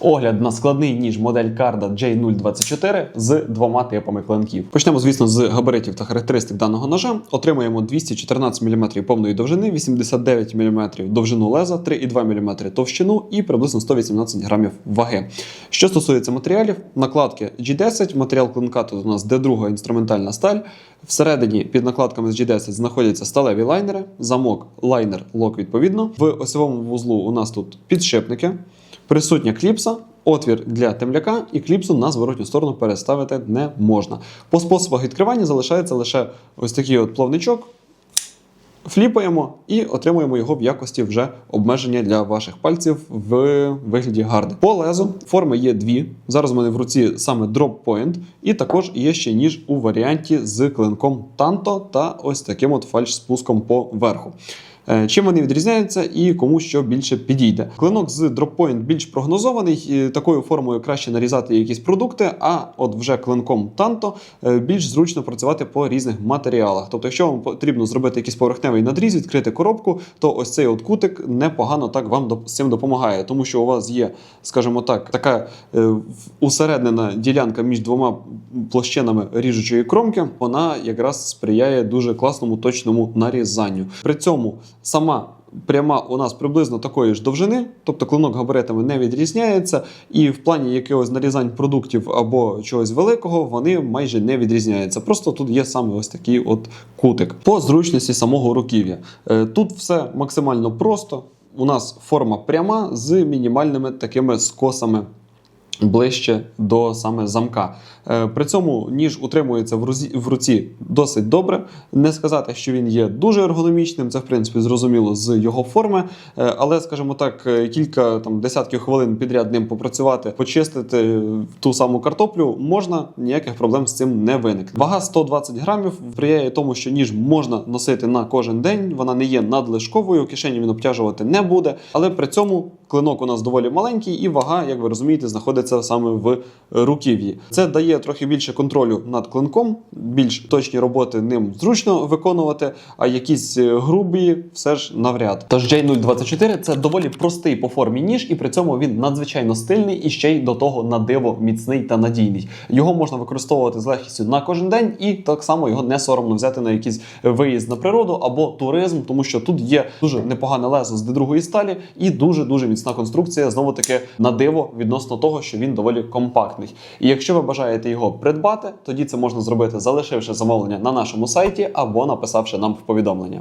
Огляд на складний ніж модель Carda J024 з двома типами клинків. Почнемо, звісно, з габаритів та характеристик даного ножа. Отримуємо 214 мм повної довжини, 89 мм довжину леза, 3,2 мм товщину і приблизно 118 грамів ваги. Що стосується матеріалів, накладки G10, матеріал клинка тут у нас D2 інструментальна сталь. Всередині під накладками з G10 знаходяться сталеві лайнери, замок, лайнер, лок відповідно. В осьовому вузлу у нас тут підшипники, присутня кліпса. Отвір для темляка і кліпсу на зворотню сторону переставити не можна. По способах відкривання залишається лише ось такий от плавничок. Фліпаємо і отримуємо його в якості вже обмеження для ваших пальців в вигляді гарди. По лезу форми є дві. Зараз у мене в руці саме Drop Point, і також є ще ніж у варіанті з клинком Tanto та ось таким от фальш-спуском по верху. Е, Чим вони відрізняються і кому що більше підійде. Клинок з дроппоінт більш прогнозований, такою формою краще нарізати якісь продукти, а от вже клинком танто е, більш зручно працювати по різних матеріалах. Тобто, якщо вам потрібно зробити якийсь поверхневий надріз, відкрити коробку, то ось цей от кутик непогано так вам з цим допомагає, тому що у вас є, скажімо так, така е, усереднена ділянка між двома площинами ріжучої кромки, вона якраз сприяє дуже класному точному нарізанню. При цьому сама пряма у нас приблизно такої ж довжини, тобто клинок габаритами не відрізняється, і в плані якихось нарізань продуктів або чогось великого вони майже не відрізняються. Просто тут є саме ось такий от кутик. По зручності самого руків'я. Е, Тут все максимально просто. У нас форма пряма з мінімальними такими скосами ближче до саме замка. Е, При цьому ніж утримується в руці, в руці досить добре. Не сказати, що він є дуже ергономічним, це в принципі зрозуміло з його форми. Е, Але, скажімо так, е, кілька там десятків хвилин підряд ним попрацювати, почистити ту саму картоплю можна, ніяких проблем з цим не виникне. Вага 120 грамів сприяє тому, що ніж можна носити на кожен день. Вона не є надлишковою, кишені він обтяжувати не буде. Але при цьому клинок у нас доволі маленький, і вага, як ви розумієте, знаходиться саме в руків'ї. Це дає трохи більше контролю над клинком, більш точні роботи ним зручно виконувати, а якісь е, грубі все ж навряд. Тож J024 це доволі простий по формі ніж, і при цьому він надзвичайно стильний і ще й до того на диво міцний та надійний. Його можна використовувати з легкістю на кожен день, і так само його не соромно взяти на якийсь виїзд на природу або туризм, тому що тут є дуже непогане лезо з другої сталі і дуже дуже міцна конструкція. Знову таки на диво відносно того, що він доволі компактний. І якщо ви бажаєте його придбати, тоді це можна зробити, залишивши замовлення на нашому сайті або написавши нам в повідомлення.